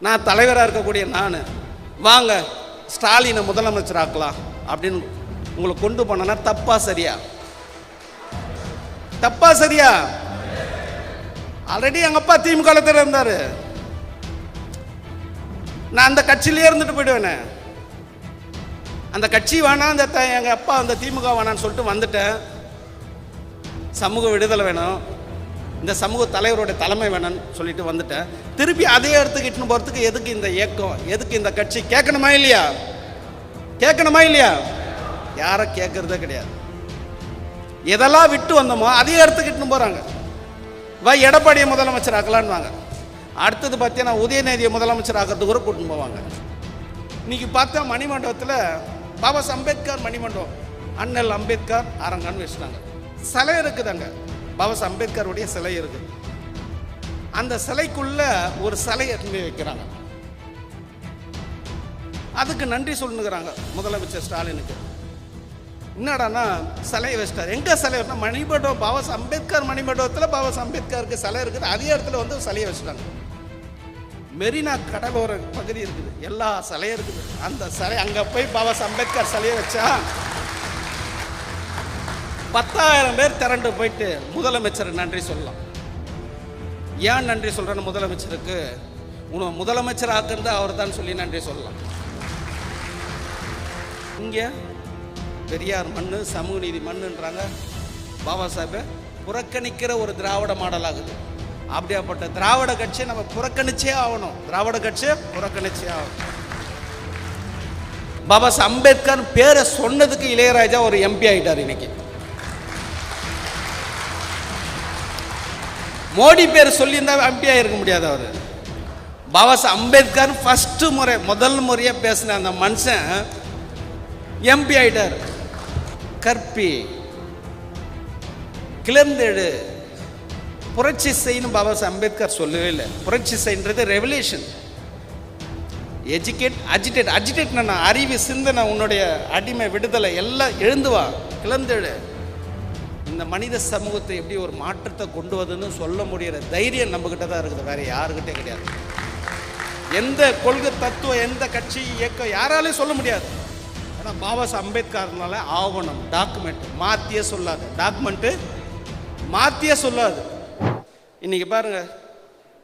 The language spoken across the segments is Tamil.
நான் தலைவராக இருக்கக்கூடிய நான். வாங்க ஸ்டாலினை முதலமைச்சராக்கலாம் அப்படின்னு உங்களை கொண்டு போனேன்னா தப்பா சரியா? தப்பா சரியா? ஆல்ரெடி எங்கள் அப்பா திமுக இருந்தார். நான் அந்த கட்சியிலே இருந்துட்டு போயிடுவேனே. அந்த கட்சி வேணாம் அந்த த- எங்க அப்பா அந்த திமுக வேணான்னு சொல்லிட்டு வந்துட்டேன். சமூக விடுதலை வேணும். இந்த சமூக தலைவருடைய தலைமை வேணும்னு சொல்லிட்டு வந்துட்டேன். திருப்பி அதே இடத்துக்கு இட்டுன்னு போகிறதுக்கு எதுக்கு இந்த இயக்கம் எதுக்கு இந்த கட்சி? கேட்கணுமா இல்லையா? கேட்கணுமா இல்லையா? யாரை கேட்கறதே கிடையாது. எதெல்லாம் விட்டு வந்தோமோ அதே இடத்துக்கு இட்டுன்னு போகிறாங்க வா எடப்பாடியை முதலமைச்சர் ஆக்கலான்வாங்க அடுத்தது பார்த்தீங்கன்னா உதயநிதியை முதலமைச்சர் ஆக்கிறதுக்கு கூட கூட்டின்னு போவாங்க. இன்னைக்கு பார்த்தா மணிமண்டபத்தில் பாபா அம்பேத்கர் மணிமண்டபம். அண்ணல் அம்பேத்கர் அரங்கன்னு வச்சுட்டாங்க. சிலை இருக்குதாங்க. பாபாஸ் பாபா அம்பேத்கருடைய சிலை இருக்குது அந்த சிலைக்குள்ள ஒரு சிலை எடுத்து வைக்கிறாங்க. அதுக்கு நன்றி சொல்லுங்கிறாங்க முதலமைச்சர் ஸ்டாலினுக்கு. என்னடானா சிலையை வச்சிட்டார். எங்க சிலை வைக்கணும் மணிமண்டபம் பாபா அம்பேத்கர் மணிமண்டபத்தில் பாபா அம்பேத்கருக்கு சிலை இருக்குது. அதே இடத்துல வந்து சிலையை வச்சுட்டாங்க. மெரினா கடலோர பகுதி இருக்குது. எல்லா சிலையும் இருக்குது. அந்த சிலை அங்கே போய் பாபா அம்பேத்கர் சிலையை வச்சா பத்தாயிரம் பேர் திரண்டு போயிட்டு முதலமைச்சர் நன்றி சொல்லலாம். ஏன் நன்றி சொல்கிறேன்னு முதலமைச்சருக்கு? உன முதலமைச்சர் ஆக்குறது அவர் தான் சொல்லி நன்றி சொல்லலாம். இங்கே பெரியார் மண்ணு சமூக நீதி மண்ணுன்றாங்க. பாபா சாஹேபை புறக்கணிக்கிற ஒரு திராவிட மாடல் ஆகுது அப்படியாப்பட்ட திராவிட கட்சியை நம்ம புறக்கணிச்சே ஆகணும். திராவிட கட்சியை புறக்கணிச்சே ஆகணும். பாபா அம்பேத்கர் பேரை சொன்னதுக்கு இளையராஜா ஒரு எம்பி ஆயிட்டார் இன்னைக்கு. மோடி பேர் சொல்லியிருந்தா எம்பியாக இருக்க முடியாது அவர். பாபா சாஹ் அம்பேத்கர் ஃபஸ்ட்டு முறை முதல் முறையாக பேசின அந்த மனுஷன் எம்பி ஆகிட்டார் கற்பி கிளர்ந்தெடு புரட்சி செய்யணும் பாபா சாஹ் அம்பேத்கர் சொல்லவே இல்லை. புரட்சி செய்ன்றது ரெவல்யூஷன் எஜுகேட் அஜிடேட் நான் அறிவு சிந்தனை உன்னுடைய அடிமை விடுதலை எல்லாம் எழுந்துவா கிளந்தெழு இந்த மனித சமூகத்தை எப்படி ஒரு மாற்றத்தை கொண்டு வருதுன்னு சொல்ல முடியிற தைரியம் நம்மக்கிட்ட தான் இருக்குது. வேற யாருக்கிட்டே கிடையாது. எந்த கொள்கை தத்துவம் எந்த கட்சி இயக்கம் யாராலையும் சொல்ல முடியாது. ஆனால் பாபா சாஹ் அம்பேத்கர்னால ஆவணம் டாக்குமெண்ட் மாற்றியே சொல்லாது. டாக்குமெண்ட்டு மாற்றியே சொல்லாது. இன்னைக்கு பாருங்க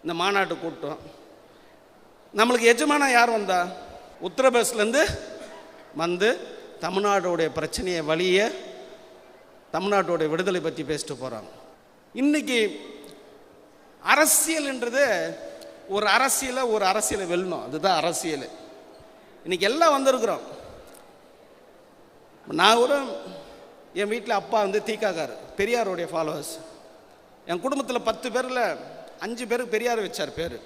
இந்த மாநாட்டு கூட்டம். நம்மளுக்கு எஜமானா யார் வந்தா? உத்தரப்பிரதேசலேருந்து வந்து தமிழ்நாடுடைய பிரச்சனையை வழியை தமிழ்நாட்டோட விடுதலை பற்றி பேசிட்டு போகிறாங்க இன்னைக்கு அரசியல்ன்றது ஒரு அரசியலை ஒரு அரசியலை வெல்லணும் அதுதான் அரசியல். இன்றைக்கி எல்லாம் வந்திருக்கிறோம். நான் கூட என் வீட்டில் அப்பா வந்து தீக்காக்கார் பெரியாருடைய ஃபாலோவர்ஸ் என் குடும்பத்தில் பத்து பேரில் அஞ்சு பேருக்கு பெரியார் வச்சார் பேர்.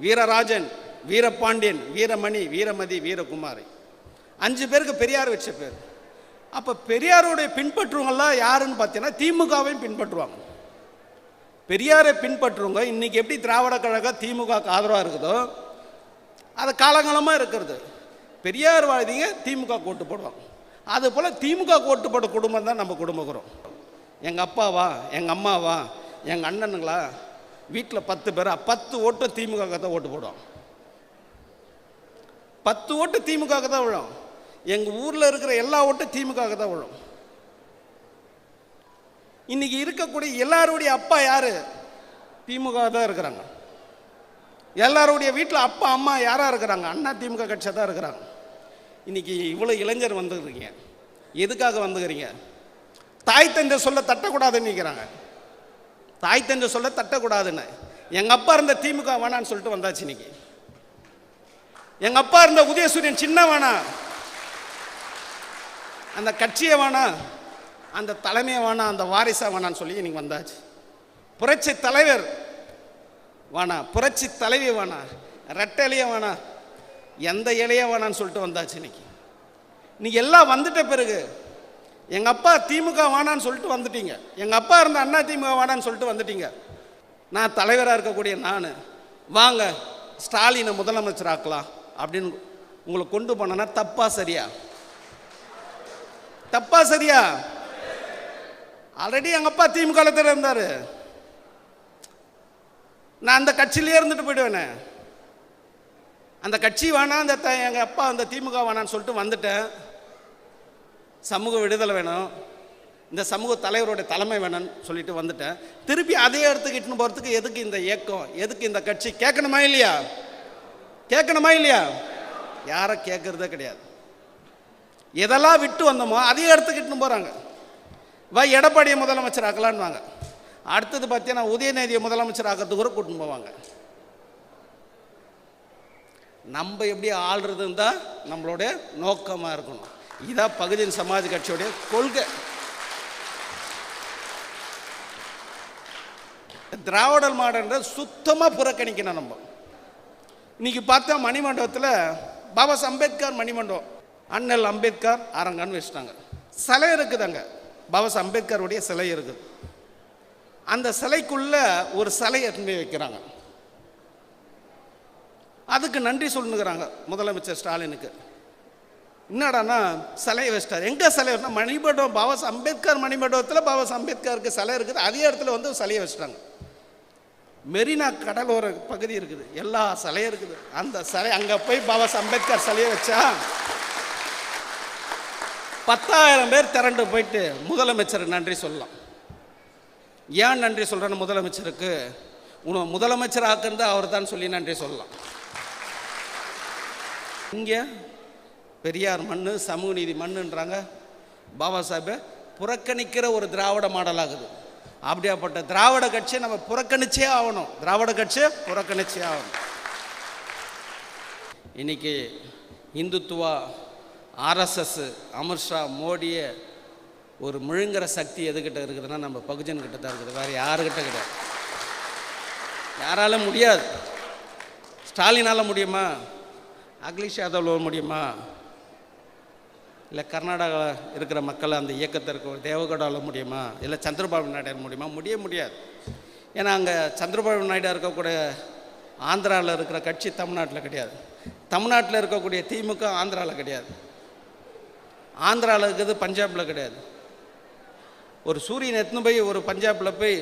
வீரராஜன் வீரபாண்டியன் வீரமணி வீரமதி வீரகுமாரி. அஞ்சு பேருக்கு பெரியார் வச்ச பேர். அப்போ பெரியாருடைய பின்பற்றுவங்கள்லாம் யாருன்னு பார்த்தீங்கன்னா திமுகவையும் பின்பற்றுவாங்க. பெரியாரை பின்பற்றுவங்க இன்னைக்கு எப்படி திராவிட கழக திமுக ஆதரவாக இருக்குதோ அது காலங்காலமாக இருக்கிறது. பெரியார் வாழ்ந்தீங்க திமுக ஓட்டு போடுவாங்க. அது போல் திமுக ஓட்டு போட்ட குடும்பம் தான் நம்ம குடும்பக்கிறோம். எங்கள் அப்பாவா எங்கள் அம்மாவா எங்கள் அண்ணனுங்களா வீட்டில் பத்து பேரா பத்து ஓட்டு திமுக தான் ஓட்டு போடுவோம் பத்து ஓட்டு திமுக தான் விழும். எங்கள் ஊரில் இருக்கிற எல்லா ஓட்டும் திமுக தான் விழும். இன்னைக்கு இருக்கக்கூடிய எல்லாருடைய அப்பா யார்? திமுக தான் இருக்கிறாங்க. எல்லாருடைய வீட்டில் அப்பா அம்மா யாராக இருக்கிறாங்க? அண்ணா திமுக கட்சியாக தான் இருக்கிறாங்க. இன்னைக்கு இவ்வளோ இளைஞர் வந்துருக்கீங்க. எதுக்காக வந்துக்கிறீங்க? தாய் தந்தை சொல்ல தட்டக்கூடாதுன்னு நிற்கிறாங்க தாய் தந்தை சொல்ல தட்டக்கூடாதுன்னு. எங்கள் அப்பா இருந்த திமுக வேணான்னு சொல்லிட்டு வந்தாச்சு இன்னைக்கு. எங்கள் அப்பா இருந்த உதயசூரியன் சின்ன வேணாம் அந்த கட்சியை வேணாம் அந்த தலைமையை வேணாம் அந்த வாரிசா வேணான்னு சொல்லி இன்னைக்கு வந்தாச்சு. புரட்சி தலைவர் வேணாம் புரட்சி தலைவி வேணாம் ரெட்டை இலைய வேணாம் எந்த இலைய வேணான்னு சொல்லிட்டு வந்தாச்சு இன்னைக்கு. இன்னைக்கு எல்லாம் வந்துட்ட பிறகு எங்கள் அப்பா திமுக வேணான்னு சொல்லிட்டு வந்துட்டீங்க. எங்கள் அப்பா இருந்த அண்ணா திமுக வேணான்னு சொல்லிட்டு வந்துட்டீங்க. நான் தலைவராக இருக்கக்கூடிய நான் வாங்க ஸ்டாலினை முதலமைச்சர் ஆக்கலாம் அப்படின்னு உங்களை கொண்டு போனேன்னா தப்பா சரியா? தப்பா சரியா? ஆல்ரெடி எங்கள் அப்பா திமுக ல இருந்தார். நான் அந்த கட்சியிலே இருந்துட்டு போயிடுவேனே. அந்த கட்சி வேணாம் அந்த த எங்கள் அப்பா அந்த திமுக வேணான்னு சொல்லிட்டு வந்துட்டேன். சமூக விடுதலை வேணும். இந்த சமூக தலைவருடைய தலைமை வேணும்னு சொல்லிட்டு வந்துட்டேன். திருப்பி அதே இடத்துக்கு இட்டுன்னு போகிறதுக்கு எதுக்கு இந்த இயக்கம் எதுக்கு இந்த கட்சி? கேட்கணுமா இல்லையா? கேட்கணுமா இல்லையா? யாரை கேட்கறதே கிடையாது. எதெல்லாம் விட்டு வந்தோமோ அதையும் எடுத்துக்கிட்டுன்னு போகிறாங்க வா எடப்பாடியை முதலமைச்சர் ஆக்கலான்வாங்க அடுத்தது பார்த்தீங்கன்னா உதயநிதியை முதலமைச்சர் ஆக்கிறதுக்கு கூட கூட்டின்னு போவாங்க. நம்ம எப்படி ஆள்றதுன்னு தான் நம்மளுடைய நோக்கமாக இருக்கணும். இதான் பகுஜன் சமாஜ் கட்சியுடைய கொள்கை. திராவிடர் மாடல்ன்ற சுத்தமாக புறக்கணிக்கணும் நம்ம. இன்னைக்கு பார்த்தா மணிமண்டபத்தில் பாபா அம்பேத்கர் மணிமண்டபம். அண்ணல் அம்பேத்கர் அரங்கன்னு வச்சுட்டாங்க. சிலை இருக்குதுங்க. பாபா அம்பேத்கருடைய சிலை இருக்குது. அந்த சிலைக்குள்ள ஒரு சிலை எடுத்துன்னு வைக்கிறாங்க. அதுக்கு நன்றி சொல்லுங்கிறாங்க முதலமைச்சர் ஸ்டாலினுக்கு. என்னடானா சிலையை வச்சிட்டார். எங்கே சிலை வச்சா மணிமண்டபம் பாபா அம்பேத்கர் மணிமண்டபத்தில் பாபா அம்பேத்கருக்கு சிலை இருக்குது. அதே இடத்துல வந்து சிலையை வச்சுட்டாங்க. மெரினா கடலோர பகுதி இருக்குது. எல்லா சிலையும் இருக்குது. அந்த சிலை அங்கே போய் பாபா அம்பேத்கர் சிலையை வச்சா பத்தாயிரம் பேர் திரண்டு போயிட்டு முதலமைச்சருக்கு நன்றி சொல்லலாம். ஏன் நன்றி சொல்கிறேன்னு முதலமைச்சருக்கு? உன முதலமைச்சர் ஆக்குறது அவர் தான் சொல்லி நன்றி சொல்லலாம். இங்கே பெரியார் மண் சமூக நீதி மண்ணுன்றாங்க. பாபா சாஹேபை புறக்கணிக்கிற ஒரு திராவிட மாடல் ஆகுது அப்படியாப்பட்ட திராவிட கட்சியை நம்ம புறக்கணிச்சே ஆகணும். திராவிட கட்சியை புறக்கணிச்சே ஆகணும். இன்னைக்கு இந்துத்துவா ஆர்எஸ்எஸ் அமித்ஷா மோடியை ஒரு முழுங்குற சக்தி எதுக்கிட்ட இருக்குதுன்னா நம்ம பகுஜன்கிட்ட தான் இருக்குது. வேறு யாருக்கிட்ட கிடையாது. யாரால முடியாது. ஸ்டாலினால் முடியுமா? அகிலேஷ் யாதவில் முடியுமா? இல்லை கர்நாடகாவில் இருக்கிற மக்கள் அந்த இயக்கத்தை இருக்க தேவகடாவில் முடியுமா? இல்லை சந்திரபாபு நாயுடு முடியுமா? முடிய முடியாது. ஏன்னா அங்கே சந்திரபாபு நாயுடு இருக்கக்கூடிய ஆந்திராவில் இருக்கிற கட்சி தமிழ்நாட்டில் கிடையாது. தமிழ்நாட்டில் இருக்கக்கூடிய திமுக ஆந்திராவில் கிடையாது. ஆந்திராவில் இருக்கிறது பஞ்சாபில் கிடையாது. ஒரு சூரியன் எத்தனை போய் ஒரு பஞ்சாபில் போய்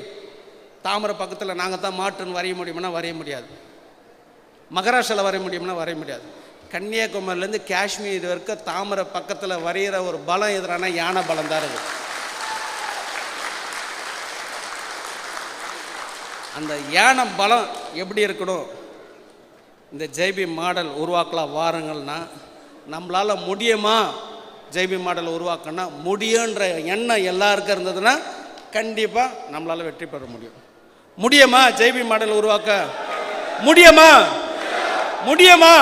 தாமரை பக்கத்தில் நாங்கள் தான் மாட்டுன்னு வரைய முடியும்னா வரைய முடியாது. மகாராஷ்டிராவில் வரைய முடியும்னா வரைய முடியாது. கன்னியாகுமரியிலேருந்து காஷ்மீர் வரைக்கும் தாமரை பக்கத்தில் வரைகிற ஒரு பலம் எதிரான யானை பலம் தான் இருக்குது அந்த யானை பலம் எப்படி இருக்கணும்? இந்த ஜெய்பி மாடல் உருவாக்கலாம் வாருங்கள்னா நம்மளால் முடியுமா? ஜெய்பி மாடல் உருவாக்கணும்னா முடியுன்ற எண்ணம் எல்லாருக்கும் இருந்ததுன்னா கண்டிப்பாக நம்மளால் வெற்றி பெற முடியும். முடியுமா ஜெய்பி மாடல் உருவாக்க? முடியுமா? முடியுமா?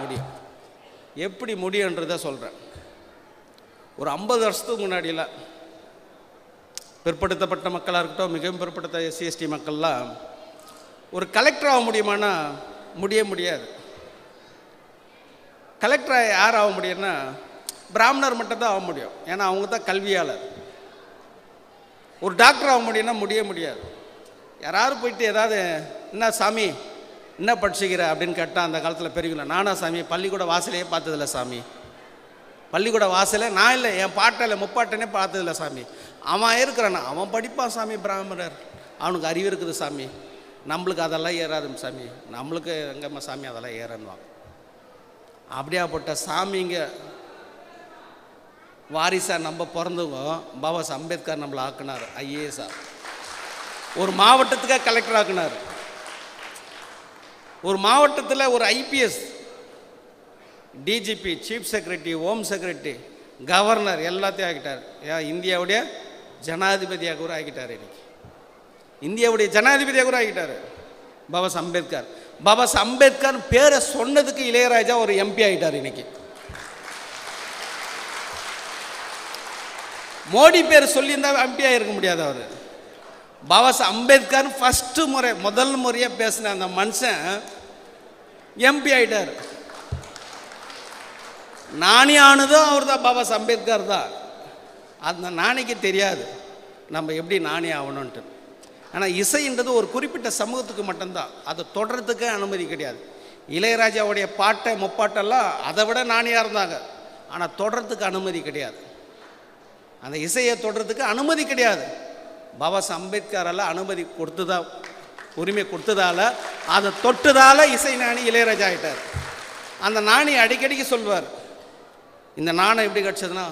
முடியும். எப்படி முடியுன்றதை சொல்கிறேன் ஒரு ஐம்பது வருஷத்துக்கு முன்னாடியில் பிற்படுத்தப்பட்ட மக்களாக இருக்கட்டும் மிகவும் பிற்படுத்த எஸ்சி எஸ்டி மக்கள்லாம் ஒரு கலெக்டர் ஆக முடியுமானா முடிய முடியாது. கலெக்டர் யார் ஆக முடியும்னா பிராமணர் மட்டும் தான் ஆக முடியும். ஏன்னா அவங்க தான் கல்வியாளர். ஒரு டாக்டர் ஆக முடியும்னா முடிய முடியாது. யாராவது போயிட்டு ஏதாவது என்ன சாமி என்ன படிச்சுக்கிற? அப்படின்னு கேட்டால் அந்த காலத்தில் பெரியவங்கள நானா சாமி பள்ளிக்கூட வாசலையே பார்த்ததில்ல சாமி. பள்ளிக்கூட வாசலே நான் இல்லை என் பாட்டில் முப்பாட்டனே பார்த்ததில்ல சாமி. அவன் இருக்கிறான் அவன் படிப்பான் சாமி பிராமணர். அவனுக்கு அறிவு இருக்குது சாமி. நம்மளுக்கு அதெல்லாம் ஏறாது சாமி. நம்மளுக்கு எங்கம்மா சாமி அதெல்லாம் ஏறன்னுவான். அப்படியாப்பட்ட சாமிங்க வாரிசாக நம்ம பிறந்தவங்க பாபா அம்பேத்கர் நம்மளை ஆக்குனார் ஐஏஎஸ்ஆ ஒரு மாவட்டத்துக்காக கலெக்டர் ஆக்குனார். ஒரு மாவட்டத்தில் ஒரு IPS DGP chief secretary home secretary governor எல்லாத்தையும் ஆகிட்டார் ஏன் இந்தியாவுடைய ஜனாதிபதியாக கூட ஆகிட்டார் இன்னைக்கு. இந்தியாவுடைய ஜனாதிபதியாக கூட ஆகிட்டார் பாபா அம்பேத்கர். பாபா அம்பேத்கர் பேரை சொன்னதுக்கு இளையராஜா ஒரு எம்பி ஆகிட்டார் இன்னைக்கு. மோடி பேர் சொல்லியிருந்தா எம்பியாக இருக்க முடியாது அவர். பாபா சாஹ் அம்பேத்கர் ஃபஸ்ட்டு முறை முதல் முறையாக பேசின அந்த மனுஷன் எம்பி ஆகிட்டார் நாணி ஆனதும் அவர் தான் பாபா சாஹ் அம்பேத்கர் தான். அந்த நாணிக்கு தெரியாது. நம்ம எப்படி நாணி ஆகணுன்ட்டு ஆனால் இசைன்றது ஒரு குறிப்பிட்ட சமூகத்துக்கு மட்டும்தான். அதை தொடர்றதுக்கு அனுமதி கிடையாது. இளையராஜாவுடைய பாட்டை முப்பாட்டெல்லாம் அதை விட நாணியாக இருந்தாங்க. ஆனால் தொடர்றதுக்கு அனுமதி கிடையாது. அந்த இசையை தொடுறதுக்கு அனுமதி கிடையாது. பாபா அம்பேத்கரால் அனுமதி கொடுத்ததா உரிமை கொடுத்ததால் அதை தொட்டதால் இசை நாணி இளையராஜா ஆயிட்டார். அந்த நாணி அடிக்கடிக்கு சொல்வார் இந்த நாணம் எப்படி கிடச்சதுன்னா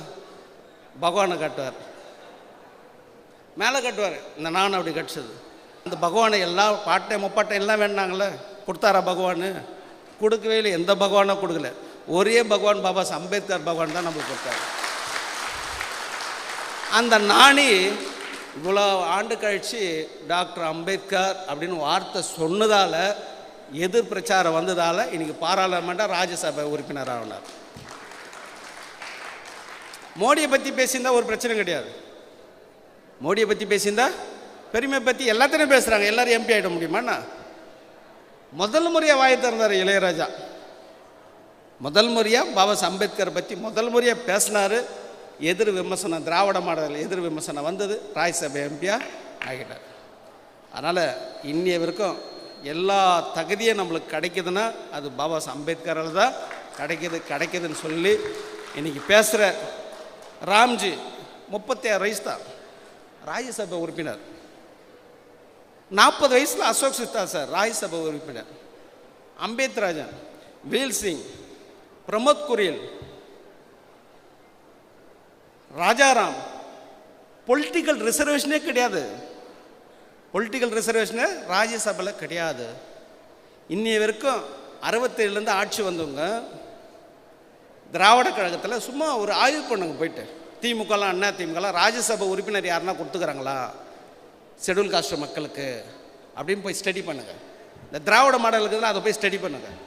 பகவானை கட்டுவார். மேலே கட்டுவார் இந்த நாணம் அப்படி கிடச்சது. அந்த பகவானை எல்லாம் பாட்டை முப்பாட்டை எல்லாம் வேணாங்களே கொடுத்தாரா பகவான்? கொடுக்கவே இல்லை எந்த பகவானும் கொடுக்கல. ஒரே பகவான் பாபா அம்பேத்கர் பகவான் தான் நம்மளுக்கு கொடுத்தாரு. அந்த நாணி இவ்வளோ ஆண்டு கழித்து டாக்டர் அம்பேத்கர் அப்படின்னு வார்த்தை சொன்னதால் எதிர் பிரச்சாரம் வந்ததால் இன்றைக்கி பாராளுமன்ற ராஜ்யசபை உறுப்பினர் ஆகினார் மோடியை பற்றி பேசியிருந்தால் ஒரு பிரச்சனை கிடையாது. மோடியை பற்றி பேசியிருந்தா பெருமை பற்றி எல்லாத்தையும் பேசுகிறாங்க எல்லோரும் எம்பி ஆகிட முடியுமாண்ணா முதல் முறையாக வாய் திறந்தார் இளையராஜா. முதல் முறையாக பாபா அம்பேத்கரை பற்றி முதல் முறையாக பேசினார். எதிர் விமர்சனம் திராவிட மாடல் எதிர் விமர்சனம் வந்தது. ராஜ்யசபை எம்பியாக ஆகிட்டார். அதனால் இன்னைய வரைக்கும் எல்லா தகுதியும் நம்மளுக்கு கிடைக்குதுன்னா அது பாபா அம்பேத்கரால் தான் கிடைக்கிது கிடைக்கிதுன்னு சொல்லி இன்னைக்கு பேசுகிற ராம்ஜி முப்பத்தி ஆறு வயசு தான். ராஜ்யசபை உறுப்பினர். நாற்பது வயசில் அசோக் சித்தா சார் ராஜ்யசபை உறுப்பினர். அம்பேத் ராஜன் வீல் சிங் பிரமோத் குரியல் ராஜாராம் பொலிட்டிக்கல் ரிசர்வேஷனே கிடையாது. பொலிட்டிக்கல் ரிசர்வேஷனு ராஜ்யசபையில் கிடையாது. இன்னைய வரைக்கும் அறுபத்தேழுலேருந்து ஆட்சி வந்தவங்க திராவிட கழகத்தில் சும்மா ஒரு ஆய்வு பண்ணுங்க போயிட்டு. திமுகலாம் அண்ணா திமுகலாம் ராஜ்யசபை உறுப்பினர் யாருன்னா கொடுத்துக்கிறாங்களா? ஷெடியூல் காஸ்ட் மக்களுக்கு அப்படின்னு போய் ஸ்டடி பண்ணுங்கள் இந்த திராவிட மாடலுக்கு அதை போய் ஸ்டடி பண்ணுங்கள்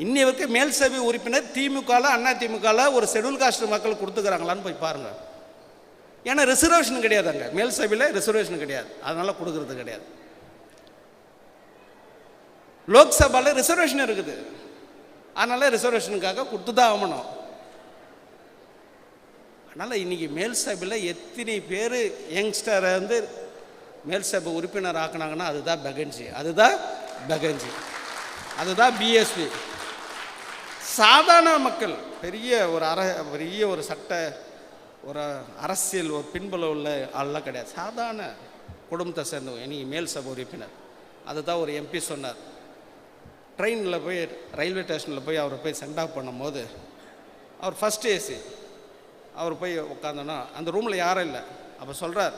இன்னைக்கு வரைக்கும் மேல் சபை உறுப்பினர் திமுகவில் அண்ணா திமுகவில் ஒரு ஷெடியூல் காஸ்ட் மக்கள் கொடுத்துக்கிறாங்களான்னு போய் பாருங்கள் ஏன்னா ரிசர்வேஷன் கிடையாது அங்கே. மேல் சபையில் ரிசர்வேஷன் கிடையாது. அதனால் கொடுக்கறது கிடையாது. லோக்சபாவில் ரிசர்வேஷன் இருக்குது. அதனால் ரிசர்வேஷனுக்காக கொடுத்து தான் ஆகணும். அதனால் இன்றைக்கி மேல் சபையில் எத்தனை பேர் யங்ஸ்டரை வந்து மேல் சபை உறுப்பினர் ஆக்குனாங்கன்னா அதுதான் பெகன்ஜி. அதுதான் பெகன்ஜி. அதுதான் பிஎஸ்பி சாதாரண மக்கள் பெரிய ஒரு அர பெரிய ஒரு சட்ட ஒரு அரசியல் ஒரு பின்புலம் உள்ள ஆள்லாம் கிடையாது. சாதாரண குடும்பத்தை சேர்ந்தவங்க இன்னைக்கு மேல் சபை உறுப்பினர் அதுதான் ஒரு எம்பி சொன்னார். ட்ரெயினில் போய் ரயில்வே ஸ்டேஷனில் போய் அவரை போய் சென்ட் ஆஃப் பண்ணும்போது அவர் ஃபஸ்ட் ஏசி அவர் போய் உட்காந்தோன்னா அந்த ரூமில் யாரும் இல்லை. அப்போ சொல்கிறார்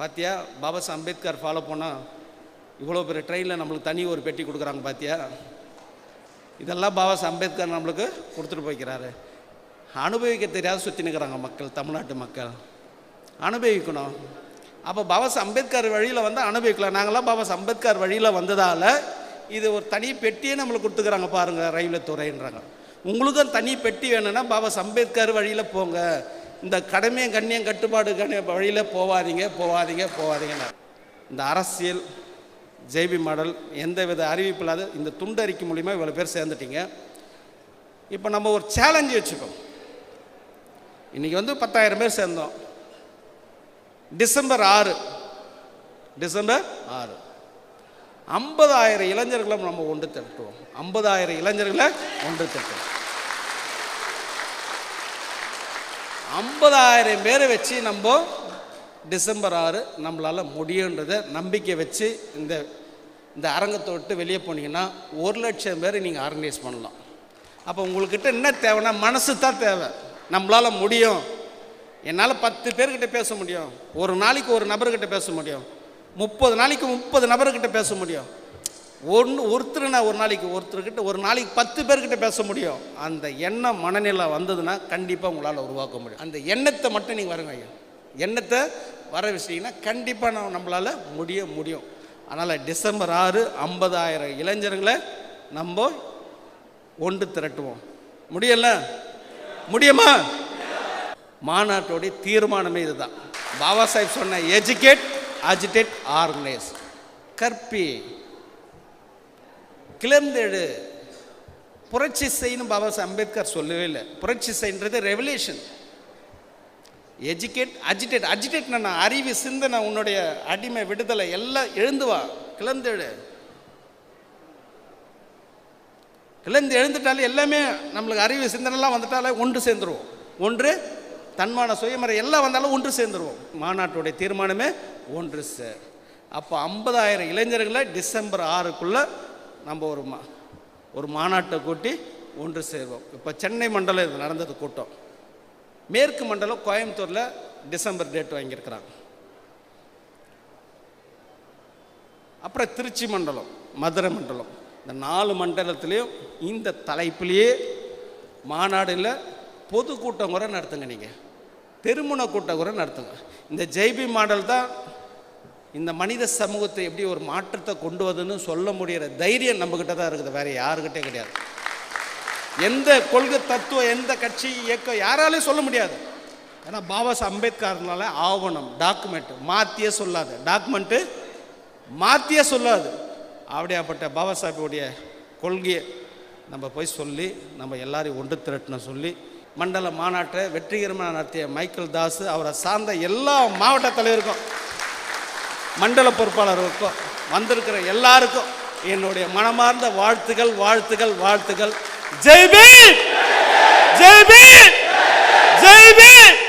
பாத்தியா பாபா அம்பேத்கர் ஃபாலோ பண்ணால் இவ்வளோ பெரிய ட்ரெயினில் நம்மளுக்கு தனி ஒரு பெட்டி கொடுக்குறாங்க பாத்தியா? இதெல்லாம் பாபா அம்பேத்கர் நம்மளுக்கு கொடுத்துட்டு போய்க்கிறாரு. அனுபவிக்க தெரியாத சுற்றி நிற்கிறாங்க மக்கள் தமிழ்நாட்டு மக்கள். அனுபவிக்கணும். அப்போ பாபா அம்பேத்கர் வழியில் வந்து அனுபவிக்கலாம் நாங்களாம் பாபா அம்பேத்கர் வழியில் வந்ததால் இது ஒரு தனி பெட்டியே நம்மளுக்கு கொடுத்துக்கிறாங்க பாருங்கள் ரயில்வே துறைன்றாங்க. உங்களுக்கும் தனி பெட்டி வேணும்னா பாபா அம்பேத்கர் வழியில் போங்க. இந்த கடமையும் கண்ணியம் கட்டுப்பாடு கண்ணிய வழியில் போவாதீங்க போவாதீங்க போவாதீங்கன்னு. இந்த அரசியல் ஜேபி மாடல் எந்த வித அறிவிப்பு இல்லாத இந்த துண்டறிக்கை மூலிமா இவ்வளோ பேர் சேர்ந்துட்டீங்க. இப்போ நம்ம ஒரு சேலஞ்சு வச்சுக்கோம். இன்றைக்கி வந்து பத்தாயிரம் பேர் சேர்ந்தோம். டிசம்பர் ஆறு. டிசம்பர் ஆறு. ஐம்பதாயிரம் இளைஞர்களை நம்ம ஒன்று திரட்டுவோம். ஐம்பதாயிரம் இளைஞர்களை ஒன்று திரட்டுவோம். ஐம்பதாயிரம் பேரை வச்சு நம்ம டிசம்பர் ஆறு நம்மளால் முடியுன்றத நம்பிக்கை வச்சு இந்த இந்த அரங்கத்தை விட்டு வெளியே போனீங்கன்னா ஒரு லட்சம் பேர் நீங்கள் ஆர்கனைஸ் பண்ணலாம். அப்போ உங்கள்கிட்ட என்ன தேவைன்னா மனசு தான் தேவை. நம்மளால் முடியும். என்னால் பத்து பேர்கிட்ட பேச முடியும். ஒரு நாளைக்கு ஒரு நபர்கிட்ட பேச முடியும். முப்பது நாளைக்கு முப்பது நபர்கிட்ட பேச முடியும். ஒன்று ஒருத்தர் நான் ஒரு நாளைக்கு ஒருத்தர்கிட்ட ஒரு நாளைக்கு பத்து பேர்கிட்ட பேச முடியும். அந்த எண்ணம் மனநிலை வந்ததுன்னா கண்டிப்பாக உங்களால் உருவாக்க முடியும். அந்த எண்ணத்தை மட்டும் நீங்கள் வருங்க ஐயா. எண்ணத்தை வர விஷயங்கன்னா கண்டிப்பாக நம்ம நம்மளால் முடிய முடியும். அதனால் டிசம்பர் ஆறு ஐம்பதாயிரம் இளைஞர்களை நம்ம ஒன்று திரட்டுவோம். முடியல? முடியுமா? மாநாட்டோடைய தீர்மானமே இதுதான். பாபா சாஹிப் சொன்ன எஜுகேட் அஜிடேட் ஆர்கனைஸ் கற்பி கிளர்ந்தெழு. புரட்சி செய்யணும் பாபா சாஹிப் அம்பேத்கர் சொல்லவே இல்லை. புரட்சி செய்ன்றது ரெவல்யூஷன் எஜுகேட் அஜிடேட் அஜிடேட்னா அறிவு சிந்தனை உன்னுடைய அடிமை விடுதலை எல்லாம் எழுந்துவா கிளந்தெழு கிளந்து கிளர்ந்து எழுந்துட்டாலே எல்லாமே நம்மளுக்கு அறிவு சிந்தனைலாம் வந்துட்டாலே ஒன்று சேர்ந்துருவோம். ஒன்று தன்மான சுயமறை எல்லாம் வந்தாலும் ஒன்று சேர்ந்துருவோம். மாநாட்டுடைய தீர்மானமே ஒன்று சார் அப்போ ஐம்பதாயிரம் இளைஞர்களை டிசம்பர் ஆறுக்குள்ளே நம்ம ஒரு மா ஒரு மாநாட்டை கூட்டி ஒன்று சேர்வோம். இப்போ சென்னை மண்டலம் இது நடந்தது கூட்டம். மேற்கு மண்டலம் கோயம்புத்தூரில் டிசம்பர் டேட் வாங்கியிருக்கிறாங்க அப்புறம் திருச்சி மண்டலம் மதுரை மண்டலம். இந்த நாலு மண்டலத்திலையும் இந்த தலைப்பிலேயே மாநாடில் பொதுக்கூட்டம் கூட நடத்துங்க நீங்கள் தெருமுன கூட்டம் கூட நடத்துங்க. இந்த ஜெய்பி மாடல் தான் இந்த மனித சமூகத்தை எப்படி ஒரு மாற்றத்தை கொண்டு வதுன்னு சொல்ல முடிகிற தைரியம் நம்மக்கிட்ட தான் இருக்குது. வேறு யாருக்கிட்டே கிடையாது. எந்த கொள்கை தத்துவம் எந்த கட்சி இயக்கம் யாராலையும் சொல்ல முடியாது. ஏன்னா பாபா சாஹ் அம்பேத்கர்னால ஆவணம் டாக்குமெண்ட் மாற்றியே சொல்லாது. டாக்குமெண்ட்டு மாற்றியே சொல்லாது. அப்படியாப்பட்ட பாபா சாஹிப்புடைய கொள்கையை நம்ம போய் சொல்லி நம்ம எல்லாரையும் ஒன்று திரட்டணும் சொல்லி மண்டல மாநாட்டை வெற்றிகரமாக நடத்திய மைக்கேல் தாஸ் அவரை சார்ந்த எல்லா மாவட்ட தலைவருக்கும் மண்டல பொறுப்பாளருக்கும் வந்திருக்கிற எல்லாருக்கும் என்னுடைய மனமார்ந்த வாழ்த்துகள் வாழ்த்துகள் வாழ்த்துகள் JB! JB! JB! JB! JB! JB!